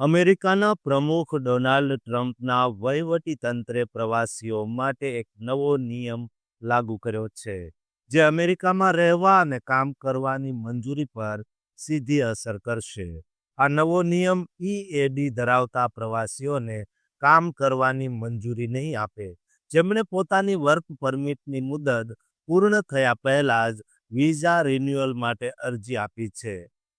અમેરિકાના પ્રમુખ ડોનાલ્ડ ટ્રમ્પના વહીવટીતંત્રે પ્રવાસીઓ માટે એક નવો નિયમ લાગુ કર્યો છે, જે અમેરિકામાં રહેવા અને કામ કરવાની મંજૂરી પર સીધી અસર કરશે. આ નવો નિયમ ઈએડી ધરાવતા પ્રવાસીઓને કામ કરવાની મંજૂરી નહીં આપે. જેમણે પોતાની વર્ક પરમિટની મુદત પૂર્ણ થયા પહેલા જ વિઝા રિન્યુઅલ માટે અરજી આપી છે.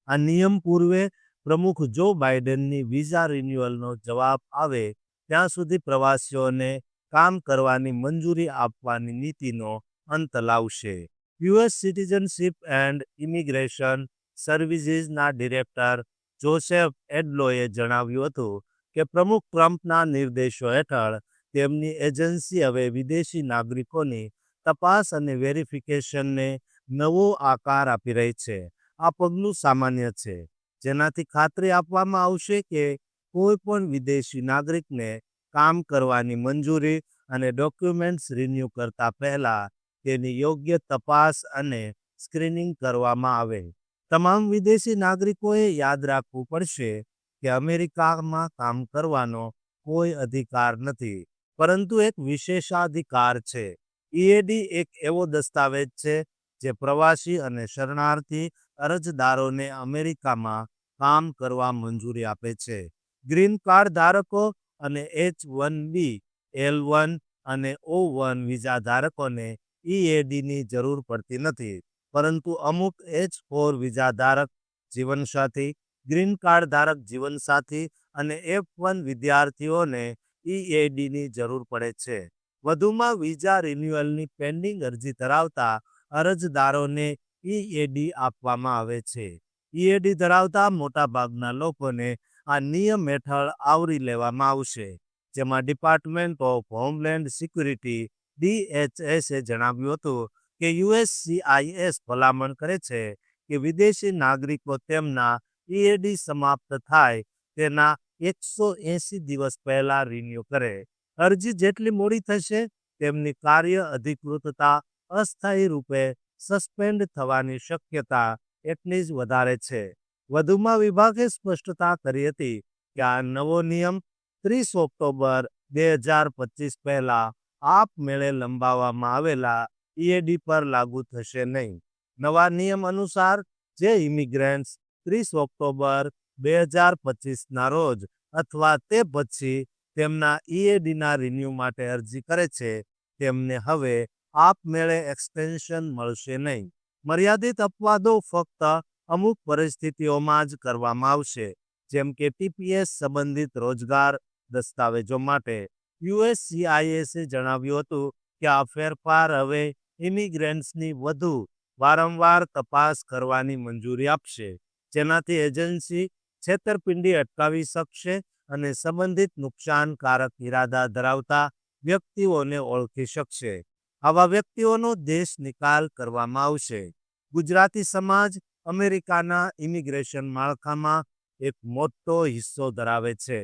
આ નિયમ પૂર્વે પ્રમુખ જો બાઇડનની વિઝા રિન્યુઅલનો જવાબ આવે, ત્યાં સુધી પ્રવાસીઓને કામ કરવાની મંજૂરી આપવાની નીતિનો અંત લાવશે. યુએસ સિટીઝનશીપ એન્ડ ઇમિગ્રેશન સર્વિસીસના ડિરેક્ટર જોસેફ એડલોએ જણાવ્યું હતું કે પ્રમુખ ટ્રમ્પના નિર્દેશો હેઠળ તેમની એજન્સી હવે વિદેશી નાગરિકોની તપાસ અને વેરિફિકેશનને નવો આકાર આપી રહી છે. આ પગલું સામાન્ય છે. જેનાથી ખાતરી આપવામાં આવશે કે કોઈ પણ વિદેશી નાગરિકને કામ કરવાની મંજૂરી અને ડોક્યુમેન્ટ્સ રિન્યૂ કરતા પહેલા તેની યોગ્ય તપાસ અને સ્ક્રીનિંગ કરવામાં આવે. તમામ વિદેશી નાગરિકોએ યાદ રાખવું પડશે કે અમેરિકામાં કામ કરવાનો કોઈ અધિકાર નથી, પરંતુ એક વિશેષાધિકાર છે. ઈએડી એક એવો દસ્તાવેજ છે જે પ્રવાસી અને શરણાર્થી અરજદારોને અમેરિકામાં કામ કરવા મંજૂરી આપે છે. ગ્રીન કાર્ડ ધારકો અને H one B, L one અને ઓ વન વિઝા ધારકોને ઈએડીની જરૂર પડતી નથી. પરંતુ અમુક એચ ફોર વિઝા ધારક જીવનસાથી, ગ્રીન કાર્ડ ધારક જીવનસાથી અને એફ વન વિદ્યાર્થીઓને ઈએડીની જરૂર પડે છે. વધુમાં વિઝા રિન્યુઅલની પેન્ડિંગ અરજી ધરાવતા અરજદારોને ઈએડી આપવામાં આવે છે. ઈએડી ધરાવતા મોટાભાગના લોકોને આ નિયમ હેઠળ આવરી લેવામાં આવશે. જેમાં ડિપાર્ટમેન્ટ ઓફ હોમલેન્ડ સિક્યુરિટી ડીએચએસએ જણાવ્યું હતું કે યુએસસીઆઈએસ ભલામણ કરે છે કે વિદેશી નાગરિકો તેમના ઈએડી સમાપ્ત થાય તેના એકસો એંસી દિવસ પહેલા રિન્યુ કરે. અરજી જેટલી મોડી થશે તેમની કાર્ય અધિકૃતતા અસ્થાયી રૂપે સસ્પેન્ડ થવાની શક્યતા એટલી જ વધારે છે. વધુમાં વિભાગે સ્પષ્ટતા કરી હતી કે આ નવો નિયમ ત્રીસ ઓક્ટોબર બે હજાર પચીસ પહેલા આપમેળે લંબાવવામાં આવેલા ઈએડી પર લાગુ થશે નહીં. નવા નિયમ અનુસાર જે ઇમિગ્રન્ટ્સ ત્રીસ ઓક્ટોબર બે હજાર પચીસના રોજ અથવા તે પછી તેમના ઈએડીના રિન્યૂ માટે અરજી કરે છે, તેમને હવે આપમેળે એક્સટેન્શન મળશે નહીં. મર્યાદિત અપવાદો ફક્ત અમુક પરિસ્થિતિઓમાં જ કરવામાં આવશે, જેમ કે ટીપીએસ સંબંધિત રોજગાર દસ્તાવેજો માટે. યુએસસીઆઈએસે જણાવ્યું હતું કે આ ફેરફાર હવે ઇમિગ્રન્ટ્સની વધુ વારંવાર તપાસ કરવાની મંજૂરી આપશે, જેનાથી એજન્સી છેતરપિંડી અટકાવી શકશે અને સંબંધિત નુકસાનકારક ઇરાદા ધરાવતા વ્યક્તિઓને ઓળખી શકશે. આવા વ્યક્તિઓનો દેશ નિકાલ કરવામાં આવશે. ગુજરાતી સમાજ અમેરિકાના ઇમિગ્રેશન માળખામાં એક મોટો હિસ્સો ધરાવે છે.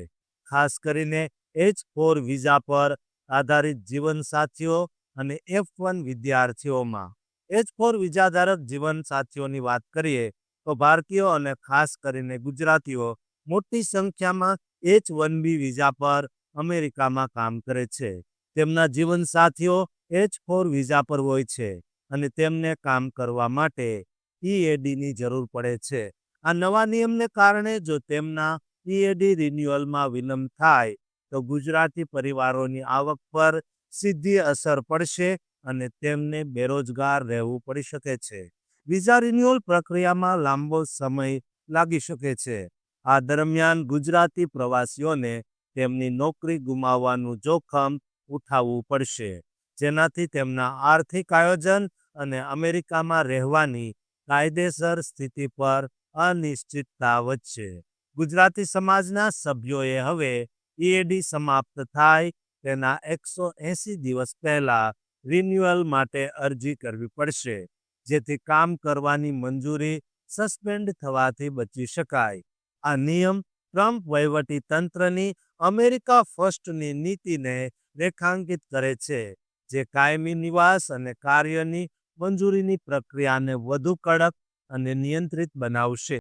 ખાસ કરીને એચ ફોર વિઝા પર આધારિત જીવનસાથીઓ અને એફ વન વિદ્યાર્થીઓમાં. એચ ફોર વિઝા ધારક જીવનસાથીઓની વાત કરીએ તો ભારતીયો અને ખાસ કરીને ગુજરાતીઓ મોટી સંખ્યામાં એચ વન બી વિઝા પર અમેરિકામાં કામ કરે છે. તેમના જીવનસાથીઓ એચ ફોર વિઝા પર હોય છે અને તેમને કામ કરવા માટે ઈએડીની જરૂર પડે છે. આ નવા નિયમને કારણે જો તેમના ઈએડી રિન્યુઅલમાં વિલંબ થાય, તો ગુજરાતી પરિવારોની આવક પર સીધી અસર પડશે અને તેમને બેરોજગાર રહેવું પડી શકે છે. વિઝા રિન્યુઅલ પ્રક્રિયામાં લાંબો સમય લાગી શકે છે. આ દરમિયાન ગુજરાતી પ્રવાસીઓને તેમની નોકરી ગુમાવવાનું જોખમ ઉઠાવવું પડશે. જેનાથી તેમના આર્થિક આયોજન અને અમેરિકામાં રહેવાની કાયદેસર સ્થિતિ પર અનિશ્ચિતતા વધશે. ગુજરાતી સમાજના સભ્યોએ હવે ઈએડી સમાપ્ત થાય તેના એકસો એંસી દિવસ પહેલા રિન્યુઅલ માટે અરજી કરવી પડશે, જેથી કામ કરવાની મંજૂરી સસ્પેન્ડ થવાથી બચી શકાય. આ નિયમ ટ્રમ્પ વહીવટી તંત્રની અમેરિકા ફર્સ્ટની નીતિને રેખાંકિત કરે છે. જે કાયમી નિવાસ અને કાર્યની મંજૂરીની પ્રક્રિયાને વધુ કડક અને નિયંત્રિત બનાવશે.